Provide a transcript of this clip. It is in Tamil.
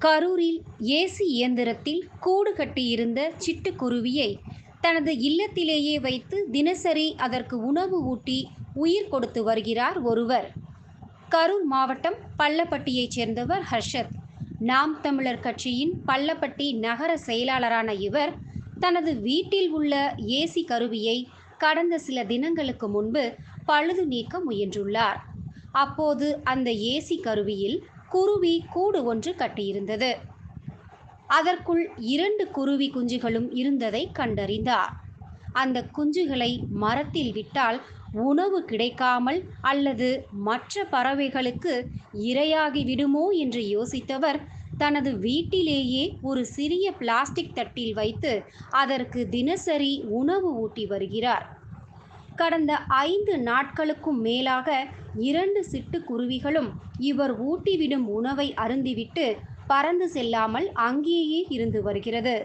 கரூரில் ஏசி இயந்திரத்தில் கூடு கட்டியிருந்த சிட்டுக்குருவியை தனது இல்லத்திலேயே வைத்து தினசரி அதற்கு உணவு ஊட்டி உயிர் கொடுத்து வருகிறார் ஒருவர். கரூர் மாவட்டம் பள்ளப்பட்டியைச் சேர்ந்தவர் ஹர்ஷத். நாம் தமிழர் கட்சியின் பள்ளப்பட்டி நகர செயலாளரான இவர் தனது வீட்டில் உள்ள ஏசி கருவியை கடந்த சில தினங்களுக்கு முன்பு பழுது நீக்க முயன்றுள்ளார். அப்போது அந்த ஏசி கருவியில் குருவி கூடு ஒன்று கட்டியிருந்தது. அதற்குள் இரண்டு குருவி குஞ்சுகளும் இருந்ததை கண்டறிந்தார். அந்த குஞ்சுகளை மரத்தில் விட்டால் உணவு கிடைக்காமல் அல்லது மற்ற பறவைகளுக்கு இரையாகி விடுமோ என்று யோசித்தவர் தனது வீட்டிலேயே ஒரு சிறிய பிளாஸ்டிக் தட்டில் வைத்து அதற்கு தினசரி உணவு ஊட்டி வருகிறார். கடந்த ஐந்து நாட்களுக்கும் மேலாக இரண்டு சிட்டுக்குருவிகளும் இவர் ஊட்டிவிடும் உணவை அருந்திவிட்டு பறந்து செல்லாமல் அங்கேயே இருந்து வருகிறது